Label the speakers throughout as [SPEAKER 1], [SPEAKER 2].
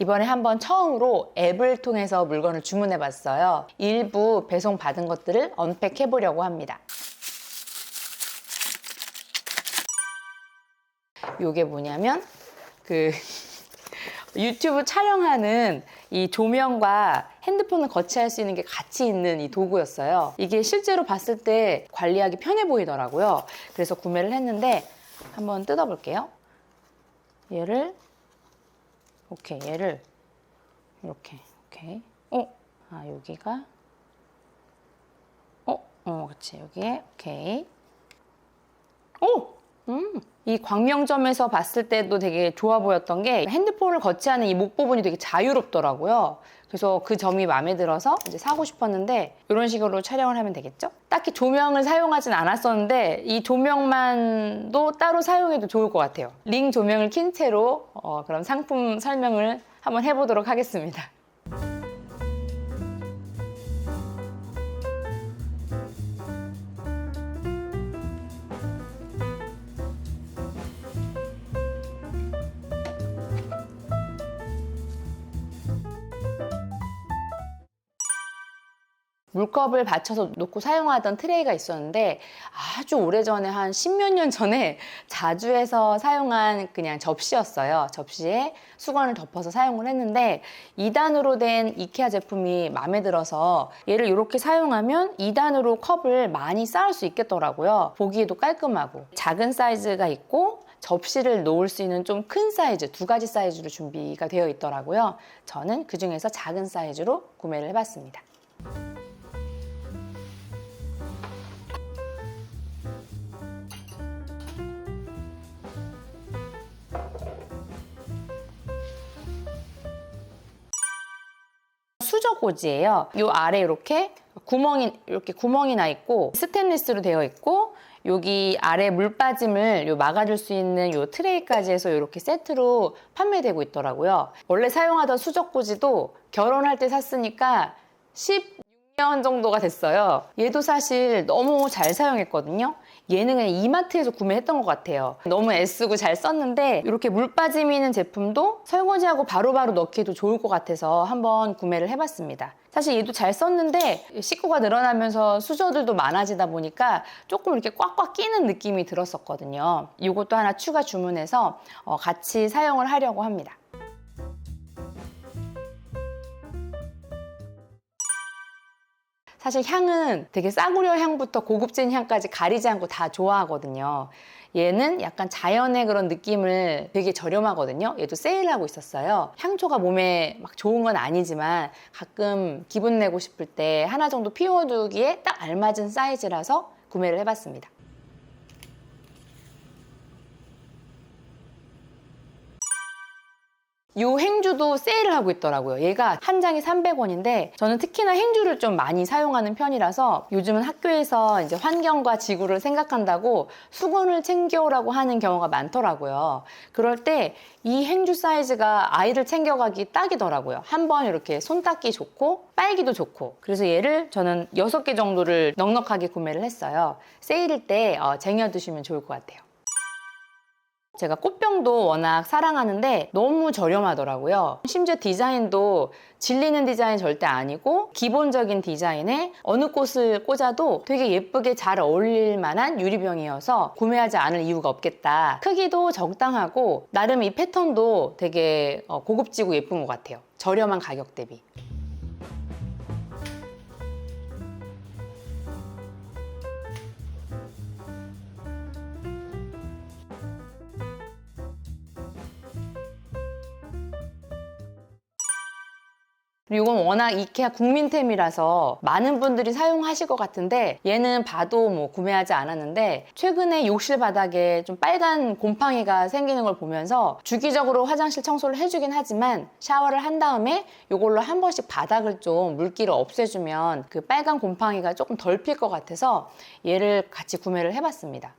[SPEAKER 1] 이번에 한번 처음으로 앱을 통해서 물건을 주문해 봤어요. 일부 배송 받은 것들을 언팩 해 보려고 합니다. 요게 뭐냐면 그 유튜브 촬영하는 이 조명과 핸드폰을 거치할 수 있는 게 같이 있는 이 도구였어요. 이게 실제로 봤을 때 관리하기 편해 보이더라고요. 그래서 구매를 했는데 한번 뜯어볼게요. 얘를 오케이 얘를 이렇게 오케이 어? 아 여기가 어? 어 그치 여기에 오케이 오! 음, 이 광명점에서 봤을 때도 되게 좋아 보였던 게 핸드폰을 거치하는 이 목 부분이 되게 자유롭더라고요. 그래서 그 점이 마음에 들어서 이제 사고 싶었는데 이런 식으로 촬영을 하면 되겠죠? 딱히 조명을 사용하진 않았었는데 이 조명만도 따로 사용해도 좋을 것 같아요. 링 조명을 킨 채로 어, 그럼 상품 설명을 한번 해보도록 하겠습니다. 물컵을 받쳐서 놓고 사용하던 트레이가 있었는데 아주 오래전에 한 십몇 년 전에 자주해서 사용한 그냥 접시였어요. 접시에 수건을 덮어서 사용을 했는데 2단으로 된 이케아 제품이 마음에 들어서 얘를 이렇게 사용하면 2단으로 컵을 많이 쌓을 수 있겠더라고요. 보기에도 깔끔하고 작은 사이즈가 있고 접시를 놓을 수 있는 좀 큰 사이즈 두 가지 사이즈로 준비가 되어 있더라고요. 저는 그 중에서 작은 사이즈로 구매를 해봤습니다. 수저꽂이에요. 요 아래 이렇게 구멍이 이렇게 구멍이 나 있고 스테인리스로 되어 있고 여기 아래 물 빠짐을 요 막아줄 수 있는 요 트레이까지 해서 이렇게 세트로 판매되고 있더라고요. 원래 사용하던 수저꽂이도 결혼할 때 샀으니까 16년 정도가 됐어요. 얘도 사실 너무 잘 사용했거든요. 얘는 이마트에서 구매했던 것 같아요. 너무 애쓰고 잘 썼는데 이렇게 물 빠짐이 있는 제품도 설거지하고 바로바로 넣기에도 좋을 것 같아서 한번 구매를 해봤습니다. 사실 얘도 잘 썼는데 식구가 늘어나면서 수저들도 많아지다 보니까 조금 이렇게 꽉꽉 끼는 느낌이 들었었거든요. 이것도 하나 추가 주문해서 어, 같이 사용을 하려고 합니다. 사실 향은 되게 싸구려 향부터 고급진 향까지 가리지 않고 다 좋아하거든요. 얘는 약간 자연의 그런 느낌을 되게 저렴하거든요. 얘도 세일하고 있었어요. 향초가 몸에 막 좋은 건 아니지만 가끔 기분 내고 싶을 때 하나 정도 피워두기에 딱 알맞은 사이즈라서 구매를 해봤습니다. 요 행주도 세일을 하고 있더라고요. 얘가 한 장이 300원인데 저는 특히나 행주를 좀 많이 사용하는 편이라서 요즘은 학교에서 이제 환경과 지구를 생각한다고 수건을 챙겨오라고 하는 경우가 많더라고요. 그럴 때 이 행주 사이즈가 아이를 챙겨가기 딱이더라고요. 한 번 이렇게 손 닦기 좋고 빨기도 좋고 그래서 얘를 저는 6개 정도를 넉넉하게 구매를 했어요. 세일일 때 어, 쟁여 두시면 좋을 것 같아요. 제가 꽃병도 워낙 사랑하는데 너무 저렴하더라고요. 심지어 디자인도 질리는 디자인 절대 아니고 기본적인 디자인에 어느 꽃을 꽂아도 되게 예쁘게 잘 어울릴 만한 유리병이어서 구매하지 않을 이유가 없겠다. 크기도 적당하고 나름 이 패턴도 되게 어, 고급지고 예쁜 것 같아요. 저렴한 가격 대비. 이건 워낙 이케아 국민템이라서 많은 분들이 사용하실 것 같은데 얘는 봐도 뭐 구매하지 않았는데 최근에 욕실 바닥에 좀 빨간 곰팡이가 생기는 걸 보면서 주기적으로 화장실 청소를 해주긴 하지만 샤워를 한 다음에 이걸로 한 번씩 바닥을 좀 물기를 없애주면 그 빨간 곰팡이가 조금 덜 필 것 같아서 얘를 같이 구매를 해봤습니다.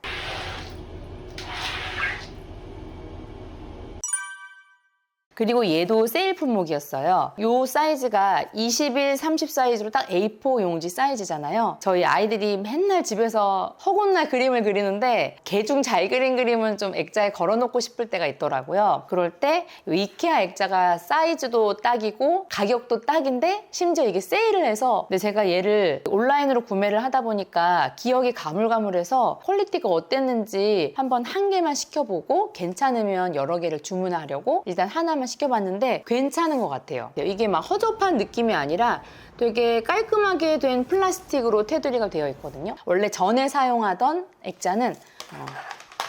[SPEAKER 1] 그리고 얘도 세일 품목이었어요. 요 사이즈가 21, 30 사이즈로 딱 A4 용지 사이즈잖아요. 저희 아이들이 맨날 집에서 허곤날 그림을 그리는데 개중 잘 그린 그림은 좀 액자에 걸어놓고 싶을 때가 있더라고요. 그럴 때요 이케아 액자가 사이즈도 딱이고 가격도 딱인데 심지어 이게 세일을 해서 근데 제가 얘를 온라인으로 구매를 하다 보니까 기억이 가물가물해서 퀄리티가 어땠는지 한번 한 개만 시켜보고 괜찮으면 여러 개를 주문하려고 일단 하나만 시켜봤는데 괜찮은 것 같아요. 이게 막 허접한 느낌이 아니라 되게 깔끔하게 된 플라스틱으로 테두리가 되어 있거든요. 원래 전에 사용하던 액자는 어,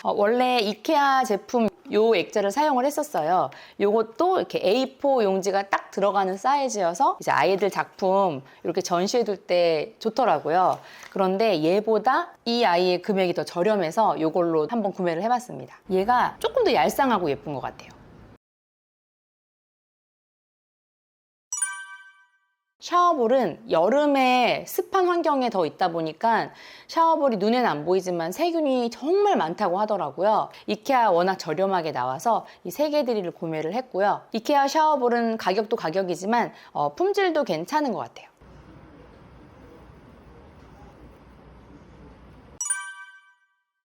[SPEAKER 1] 어, 원래 이케아 제품 요 액자를 사용을 했었어요. 요것도 이렇게 A4 용지가 딱 들어가는 사이즈여서 이제 아이들 작품 이렇게 전시해 둘 때 좋더라고요. 그런데 얘보다 이 아이의 금액이 더 저렴해서 요걸로 한번 구매를 해봤습니다. 얘가 조금 더 얄쌍하고 예쁜 것 같아요. 샤워볼은 여름에 습한 환경에 더 있다 보니까 샤워볼이 눈에는 안 보이지만 세균이 정말 많다고 하더라고요. 이케아 워낙 저렴하게 나와서 이 세 개들을 구매를 했고요. 이케아 샤워볼은 가격도 가격이지만 어, 품질도 괜찮은 것 같아요.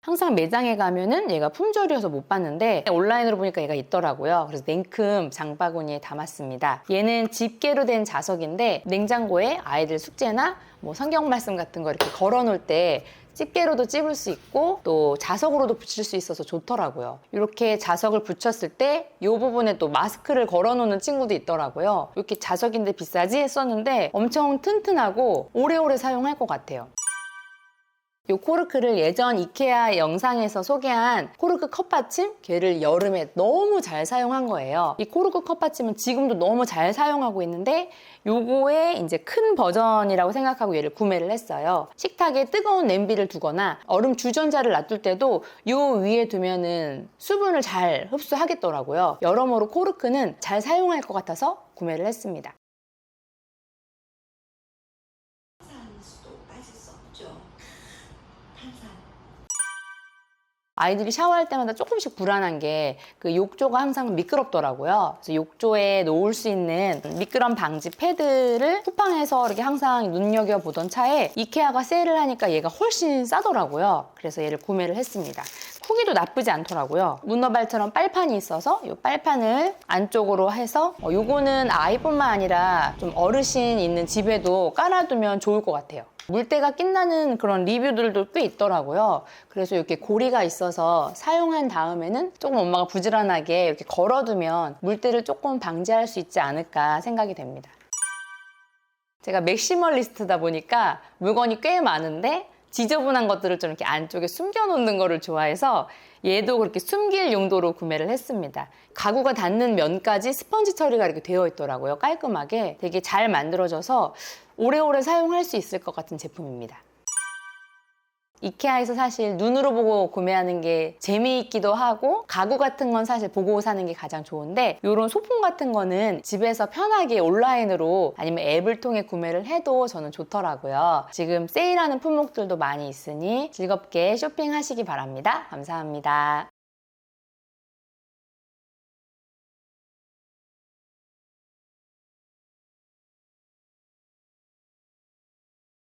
[SPEAKER 1] 항상 매장에 가면은 얘가 품절이어서 못 봤는데 온라인으로 보니까 얘가 있더라고요. 그래서 냉큼 장바구니에 담았습니다. 얘는 집게로 된 자석인데 냉장고에 아이들 숙제나 뭐 성경 말씀 같은 거 이렇게 걸어 놓을 때 집게로도 찝을 수 있고 또 자석으로도 붙일 수 있어서 좋더라고요. 이렇게 자석을 붙였을 때 이 부분에 또 마스크를 걸어 놓는 친구도 있더라고요. 이렇게 자석인데 비싸지 했었는데 엄청 튼튼하고 오래오래 사용할 것 같아요. 이 코르크를 예전 이케아 영상에서 소개한 코르크 컵받침 걔를 여름에 너무 잘 사용한 거예요. 이 코르크 컵받침은 지금도 너무 잘 사용하고 있는데 요거의 이제 큰 버전이라고 생각하고 얘를 구매를 했어요. 식탁에 뜨거운 냄비를 두거나 얼음 주전자를 놔둘 때도 요 위에 두면은 수분을 잘 흡수하겠더라고요. 여러모로 코르크는 잘 사용할 것 같아서 구매를 했습니다.
[SPEAKER 2] 탄산수도 빠질 수 없죠. 탄산.
[SPEAKER 1] 아이들이 샤워할 때마다 조금씩 불안한 게 그 욕조가 항상 미끄럽더라고요. 그래서 욕조에 놓을 수 있는 미끄럼 방지 패드를 쿠팡에서 이렇게 항상 눈여겨 보던 차에 이케아가 세일을 하니까 얘가 훨씬 싸더라고요. 그래서 얘를 구매를 했습니다. 후기도 나쁘지 않더라고요. 문어발처럼 빨판이 있어서 이 빨판을 안쪽으로 해서 어, 요거는 아이뿐만 아니라 좀 어르신 있는 집에도 깔아두면 좋을 것 같아요. 물때가 낀다는 그런 리뷰들도 꽤 있더라고요. 그래서 이렇게 고리가 있어서 사용한 다음에는 조금 엄마가 부지런하게 이렇게 걸어두면 물때를 조금 방지할 수 있지 않을까 생각이 됩니다. 제가 맥시멀리스트다 보니까 물건이 꽤 많은데 지저분한 것들을 좀 이렇게 안쪽에 숨겨놓는 거를 좋아해서 얘도 그렇게 숨길 용도로 구매를 했습니다. 가구가 닿는 면까지 스펀지 처리가 이렇게 되어 있더라고요. 깔끔하게 되게 잘 만들어져서 오래오래 사용할 수 있을 것 같은 제품입니다. 이케아에서 사실 눈으로 보고 구매하는 게 재미있기도 하고 가구 같은 건 사실 보고 사는 게 가장 좋은데 이런 소품 같은 거는 집에서 편하게 온라인으로 아니면 앱을 통해 구매를 해도 저는 좋더라고요. 지금 세일하는 품목들도 많이 있으니 즐겁게 쇼핑하시기 바랍니다. 감사합니다.